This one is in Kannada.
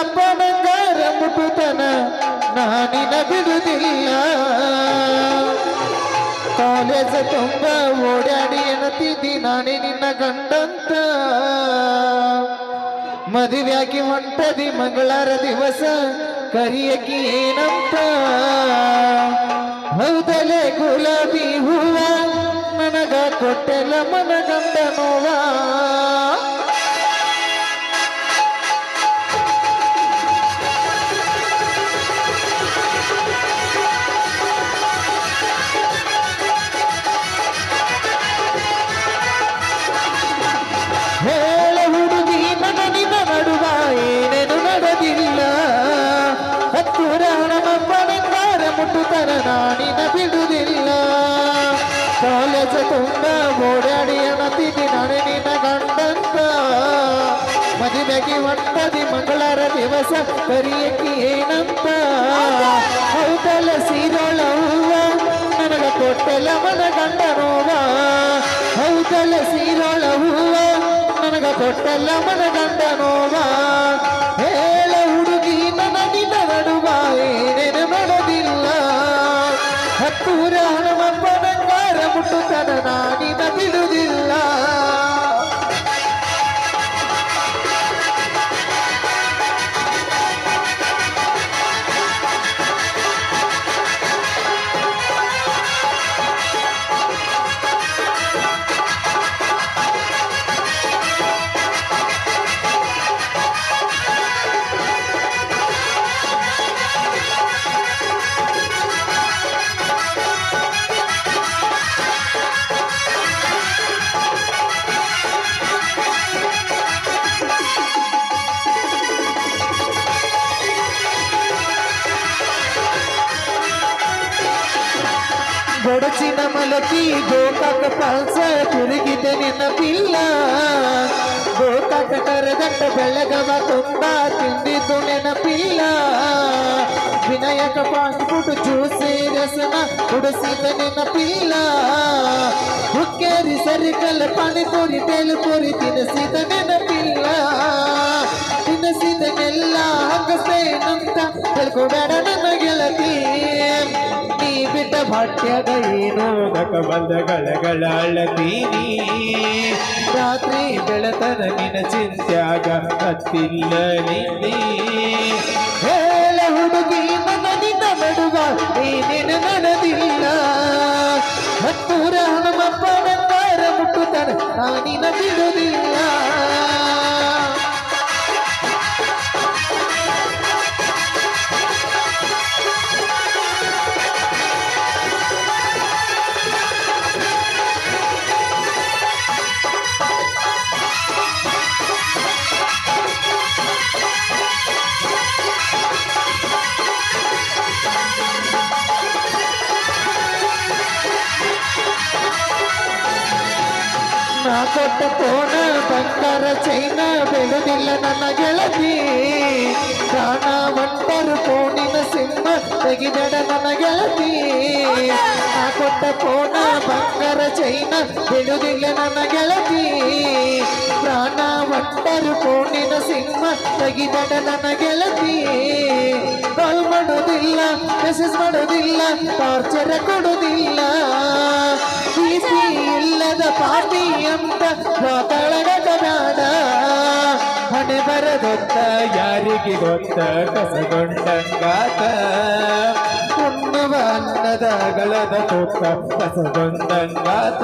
ಅಪ್ಪನಂಗಾರ ಮುಟ್ಟುತನ ನಾನಿನ ಬಿಡುವುದಿಲ್ಲ ಕಾಲೇಜ ತುಂಬ ಓಡಾಡಿ ಎನ್ನತಿದ್ದಿ ನಾನೇ ನಿನ್ನ ಗಂಡಂತ. ಮದುವೆಯಾಗಿ ಹೊಂಟದಿ ಮಂಗಳಾರ ದಿವಸ ಕರಿಯಕಿ ಏನಂತ. ಹೌದಲೆ ಗುಲಾಬಿ ಹೂವ, ನನಗ ಕೊಟ್ಟೆಲ್ಲ ಮನ ಗಂಡ ನೋವಾ. ಮುಟ್ಟುತ್ತರ ನಾನಿನ ಬಿಡುವುದಿಲ್ಲ. ಕಾಲೇಜ ತುಂಬ ಓಡಾಡಿ ನತಿಗೆ ನಾನೇ ನಿನ್ನ ಗಂಡಂತ ಮದುವೆಗೆ ಒಟ್ಟದಿ ಮಂಗಳರ ದಿವಸ ಕರಿಯಕಿ ಏನಂತ. ಹೌದಲ್ಲ ಸೀರೋಳ ಹೂವ ನನಗ ಕೊಟ್ಟೆಲ್ಲ ಮನ ಗಂಡ ನೋವ ಹೌದಲ್ಲ ಸೀರೋಳ ಹೂವ ನನಗ ಕೊಟ್ಟೆಲ್ಲ ಮನ ಗಂಡ ಬೊಡಚಿನ ಮಲಕಿ ಗೋಕಾಕ ಪಾಲ್ಸ ತಿರುಗಿದೆ ನಿನ್ನ ಪಿಲ್ಲ ಗೋಕಾಕ ಕರೆದಂಟ ಬೆಳಗವ ತುಂಬ ತಿಂದಿದ್ದು ನೆನಪಿಲ್ಲ ವಿನಾಯಕ ಪಾಸ್ಬಿಟ್ಟು ಜ್ಯೂಸಿ ರಸನ ಕುಡಿಸಿದ ನೆನಪಿಲ್ಲ ಹುಕ್ಕೇರಿ ಸರಿಕಲ್ ಪಾನಿಪುರಿ ತೇಲುಪುರಿ ತಿನ್ನಿಸಿದ ನೆನಪಿಲ್ಲ ತಿನ್ನಿಸಿದನೆಲ್ಲ ಹಂಗಸ್ತೇನಂತ ತಿಳ್ಕೊಬೇಡ ನನ್ನ ಗೆಳತಿ ನೀ ಬಿಟ್ಟ ಭಾಟ್ಯದ ಏನೋ ಬಂದ ಗಳಗಳ ಅಳತೀನಿ ರಾತ್ರಿ ಬೆಳತನ ನಿನ ಚಿಂತ್ಯಾಗ ಹತ್ತಿಲ್ಲ ನಿನ್ನೆ ಹೇಳ ಹುಡುಗಿ ನನ್ನ ನಿನ್ನ ನಡುವ ಏನೇನು ನಡೆದಿಲ್ಲ ಹತ್ತೂರ ಹನುಮಪ್ಪ ನಂಗಾರ ಮುಟ್ಟುತ್ತಾನೆ ನಾನಿನ ಕೊಟ್ಟ ಕೋಣ ಬಂಗಾರ ಚೈನ ಬೆಳೆದಿಲ್ಲ ನನ್ನ ಗೆಳತಿ. ಪ್ರಾಣ ಒಂಟರು ಕೋಣಿನ ಸಿಂಹ ತೆಗಿಬೇಡ ನನ್ನ ಗೆಳತಿ. ನಾ ಕೊಟ್ಟ ಕೋಣ ಬಂಗಾರ ಚೈನ ಬೆಳೆದಿಲ್ಲ ನನ್ನ ಗೆಳತಿ. ಪ್ರಾಣ ಒಂಟರು ಕೋಣಿನ ಸಿಂಹ ತೆಗಿಬೇಡ ನನ್ನ ಗೆಳತಿ. ಕಾಲ್ ಮಾಡೋದಿಲ್ಲ ಮೆಸೇಜ್ ಮಾಡೋದಿಲ್ಲ ಟಾರ್ಚರ್ ಕೊಡೋದಿಲ್ಲ. ಅಂತ ಮಾತಾಡಬೇಡ ಹಣೆ ಬರದೊತ್ತ ಯಾರಿಗೆ ಗೊತ್ತ? ಕಸಗೊಂಡಂಗಾತ. ಉಣ್ಣುವ ಅನ್ನದ ಗಳದ ತುತ್ತ ಕಸಗೊಂಡಂಗಾತ.